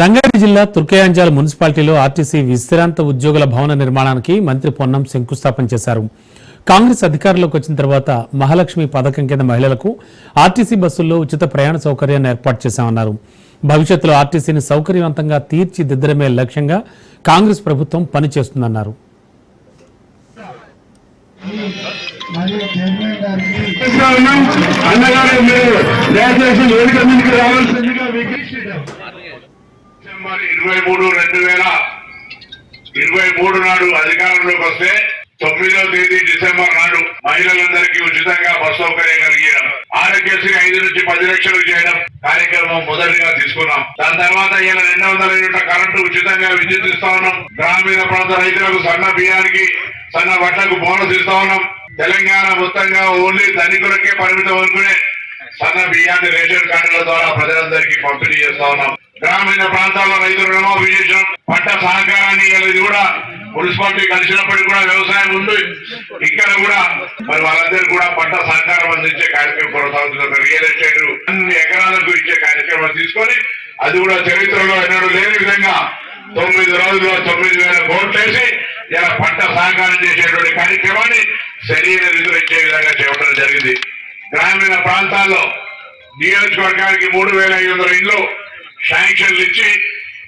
రంగారెడ్డి జిల్లా తుర్కయాంజాల్ మున్సిపాలిటీలో ఆర్టీసీ విశ్రాంత ఉద్యోగుల భవన నిర్మాణానికి మంత్రి పొన్నం శంకుస్థాపన చేశారు. కాంగ్రెస్ అధికారంలోకి వచ్చిన తర్వాత మహాలక్ష్మి పథకం కింద మహిళలకు ఆర్టీసీ బస్సుల్లో ఉచిత ప్రయాణ సౌకర్యాన్ని ఏర్పాటు చేశామన్నారు. భవిష్యత్తులో ఆర్టీసీని సౌకర్యవంతంగా తీర్చిదిద్దడమే లక్ష్యంగా కాంగ్రెస్ ప్రభుత్వం పనిచేస్తుందన్నారు. అన్నగారు మీరు దయచేసి వేదిక మీదకి రావాల్సిందిగా డిసెంబర్ ఇరవై మూడు రెండు వేల ఇరవై మూడు నాడు అధికారంలోకి వస్తే తొమ్మిదో తేదీ డిసెంబర్ నాడు మహిళలందరికీ ఉచితంగా బస్ సౌకర్యం కలిగినాం ఆరోగ్యశ్రీ ఐదు నుంచి పది లక్షలు చేయడం కార్యక్రమం మొదటిగా తీసుకున్నాం. దాని తర్వాత ఇలా రెండు వందల యూనిట్ల కరెంటు ఉచితంగా విద్యుత్ ఇస్తా ఉన్నాం. గ్రామీణ ప్రాంత రైతులకు సన్న బియ్యానికి సన్న బట్టలకు బోనస్ ఇస్తా ఉన్నాం. తెలంగాణ మొత్తంగా ఓన్లీ ధనికులకే పరిమితం అనుకునే సన్న బియ్యాన్ని రేషన్ కార్డుల ద్వారా ప్రజలందరికీ పంపిణీ చేస్తా ఉన్నాం. గ్రామీణ ప్రాంతాల్లో రైతులు రుణమాఫీ చేసాం పంట సహకారాన్ని కలిగి కూడా. మున్సిపాలిటీ కలిసినప్పటికీ కూడా వ్యవసాయం ఉంది. ఇక్కడ కూడా మరి వాళ్ళందరికీ కూడా పంట సహకారం అందించే కార్యక్రమం కొనసాగుతుంది రియల్ ఎస్టేట్ అన్ని ఎకరాలకు ఇచ్చే కార్యక్రమం తీసుకొని అది కూడా చరిత్రలో ఎన్నడూ లేని విధంగా తొమ్మిది రోజుల్లో తొమ్మిది వేల కోట్లేసి ఇలా పంట సహకారం చేసేటువంటి కార్యక్రమాన్ని శరీర నిధులు ఇచ్చే విధంగా చేయడం జరిగింది. గ్రామీణ ప్రాంతాల్లో నియోజకవర్గానికి మూడు వేల ఐదు వందల ఇండ్లు శాంక్షన్లు ఇచ్చి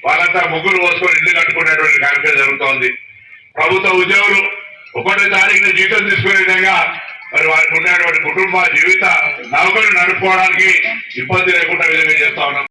వాళ్ళంతా ముగ్గురు పోసుకొని ఇల్లు కట్టుకునేటువంటి కార్యక్రమం జరుగుతోంది. ప్రభుత్వ ఉద్యోగులు ఒకటో తారీఖున జీతం తీసుకునే విధంగా మరి వారికి ఉండేటువంటి కుటుంబ జీవిత నౌకరు నడుపుకోవడానికి ఇబ్బంది లేకుండా విధంగా చేస్తా ఉన్నాం.